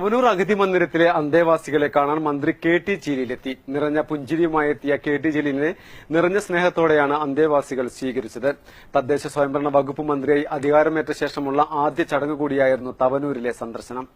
അവനൂർ അഗതി മന്ദിരത്തിലെ അന്തേവാസികളെ കാണാൻ മന്ത്രി കെ ടി ജലീലെത്തി നിറഞ്ഞ പുഞ്ചിരിയുമായി എത്തിയ കെ ടി ജലീലിനെ നിറഞ്ഞ സ്നേഹത്തോടെയാണ് അന്തേവാസികൾ സ്വീകരിച്ചത്. തദ്ദേശ സ്വയംഭരണ വകുപ്പ് മന്ത്രിയായി അധികാരമേറ്റ ശേഷമുള്ള ആദ്യ ചടങ്ങ് കൂടിയായിരുന്നു തവനൂരിലെ സന്ദർശനം.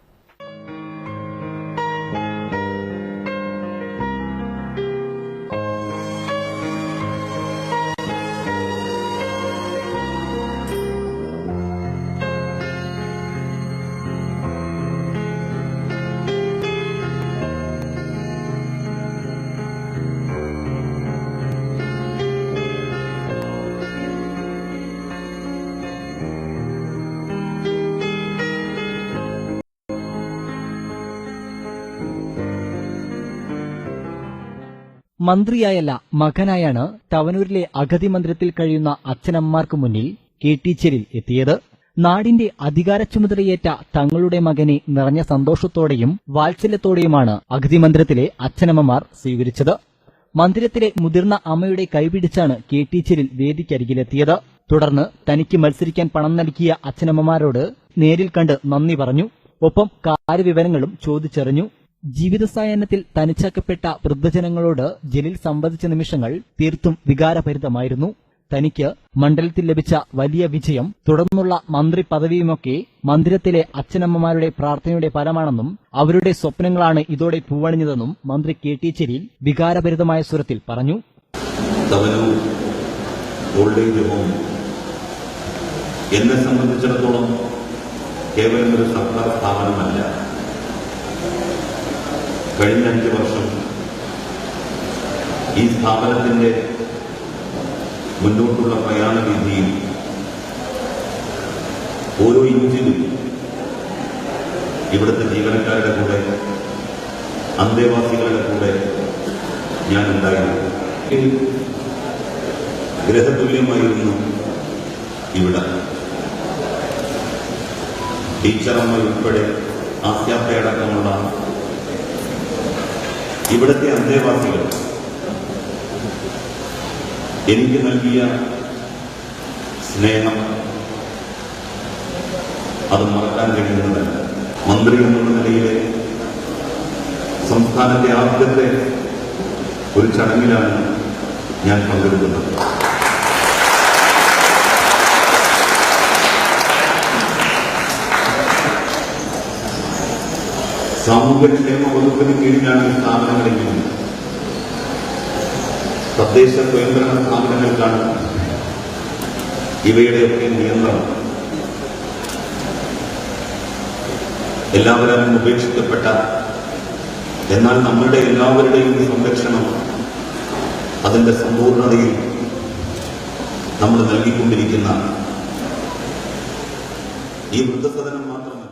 മന്ത്രിയായല്ല മകനായാണ് തവനൂരിലെ അഗതി മന്ദിരത്തിൽ കഴിയുന്ന അച്ഛനമ്മമാർക്ക് മുന്നിൽ കെ ടീച്ചറിൽ എത്തിയത്. നാടിന്റെ അധികാര ചുമതലയേറ്റ തങ്ങളുടെ മകനെ നിറഞ്ഞ സന്തോഷത്തോടെയും വാത്സല്യത്തോടെയുമാണ് അഗതി മന്ദിരത്തിലെ അച്ഛനമ്മമാർ സ്വീകരിച്ചത്. മന്ദിരത്തിലെ മുതിർന്ന അമ്മയുടെ കൈപിടിച്ചാണ് കെ ടീച്ചറിൽ വേദിക്കരികിലെത്തിയത്. തുടർന്ന് തനിക്ക് മത്സരിക്കാൻ പണം നൽകിയ അച്ഛനമ്മമാരോട് നേരിൽ കണ്ട് നന്ദി പറഞ്ഞു. ഒപ്പം കാര്യവിവരങ്ങളും ചോദിച്ചറിഞ്ഞു. ജീവിതസായാഹ്നത്തിൽ തനിച്ചാക്കപ്പെട്ട വൃദ്ധജനങ്ങളോട് ജലീൽ സംവദിച്ച നിമിഷങ്ങൾ തീർത്തും വികാരഭരിതമായിരുന്നു. തനിക്ക് മണ്ഡലത്തിൽ ലഭിച്ച വലിയ വിജയം തുടർന്നുള്ള മന്ത്രി പദവിയുമൊക്കെ മന്ദിരത്തിലെ അച്ഛനമ്മമാരുടെ പ്രാർത്ഥനയുടെ ഫലമാണെന്നും അവരുടെ സ്വപ്നങ്ങളാണ് ഇതോടെ പൂവണിഞ്ഞതെന്നും മന്ത്രി കെ ടി ചെലീൽ വികാരഭരിതമായ സ്വരത്തിൽ പറഞ്ഞു. എന്നെ സംബന്ധിച്ചിടത്തോളം കേവലം ഒരു സർക്കാർ സ്ഥാപനമല്ല. കഴിഞ്ഞ അഞ്ച് വർഷം ഈ സ്ഥാപനത്തിന്റെ മുന്നോട്ടുള്ള പ്രയാണ രീതിയിൽ ഓരോ ഇഞ്ചിലും ഇവിടുത്തെ ജീവനക്കാരുടെ കൂടെ അന്തേവാസികളുടെ കൂടെ ഞാൻ ഉണ്ടായിരുന്നു ഗ്രഹതുല്യമായിരുന്നു ഇവിടെ. ടീച്ചറമ്മ ഉൾപ്പെടെ ആസ്യാപ്പയടക്കമുള്ള ഇവിടുത്തെ അന്തേവാസികൾ എനിക്ക് നൽകിയ സ്നേഹം അത് മറക്കാൻ കഴിയുന്നതല്ല. മന്ത്രി എന്നുള്ള നിലയിലെ സംസ്ഥാനത്തെ ആദ്യത്തെ ഒരു ചടങ്ങിലാണ് ഞാൻ പങ്കെടുക്കുന്നത്. സാമൂഹ്യക്ഷേമ വകുപ്പിന് കീഴിലാണ് സ്ഥാപനങ്ങളെങ്കിലും തദ്ദേശ സ്വയംഭരണ സ്ഥാപനങ്ങൾക്കാണ് ഇവയുടെയൊക്കെ നിയന്ത്രണം. എല്ലാവരും ഉപേക്ഷിക്കപ്പെട്ട എന്നാൽ നമ്മളുടെ എല്ലാവരുടെയും സംരക്ഷണം അതിന്റെ സമ്പൂർണതയിൽ നമ്മൾ നൽകിക്കൊണ്ടിരിക്കുന്ന ഈ വൃദ്ധസദനം മാത്രമല്ല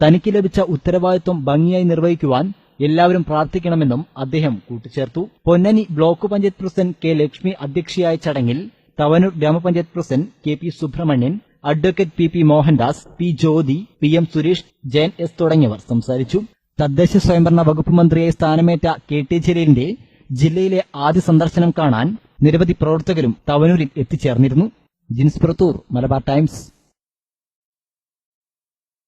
തനിക്ക് ലഭിച്ച ഉത്തരവാദിത്വം ഭംഗിയായി നിർവഹിക്കുവാൻ എല്ലാവരും പ്രാർത്ഥിക്കണമെന്നും അദ്ദേഹം കൂട്ടിച്ചേർത്തു. Ponnani block panchayat president K Lakshmi അധ്യക്ഷയായ ചടങ്ങിൽ Tavanur grama panchayat president K P Subrahmanyan advocate P P Mohandas P Jyothi P M Suresh Jayan S തുടങ്ങിയവർ സംസാരിച്ചു. തദ്ദേശ സ്വയംഭരണ വകുപ്പ് മന്ത്രിയായി സ്ഥാനമേറ്റ കെ ടി ജലീലിന്റെ ജില്ലയിലെ ആദ്യ സന്ദർശനം കാണാൻ നിരവധി പ്രവർത്തകരും തവനൂരിൽ എത്തിച്ചേർന്നിരുന്നു. ജിൻസ് പുറത്തൂർ മലബാർ ടൈംസ്.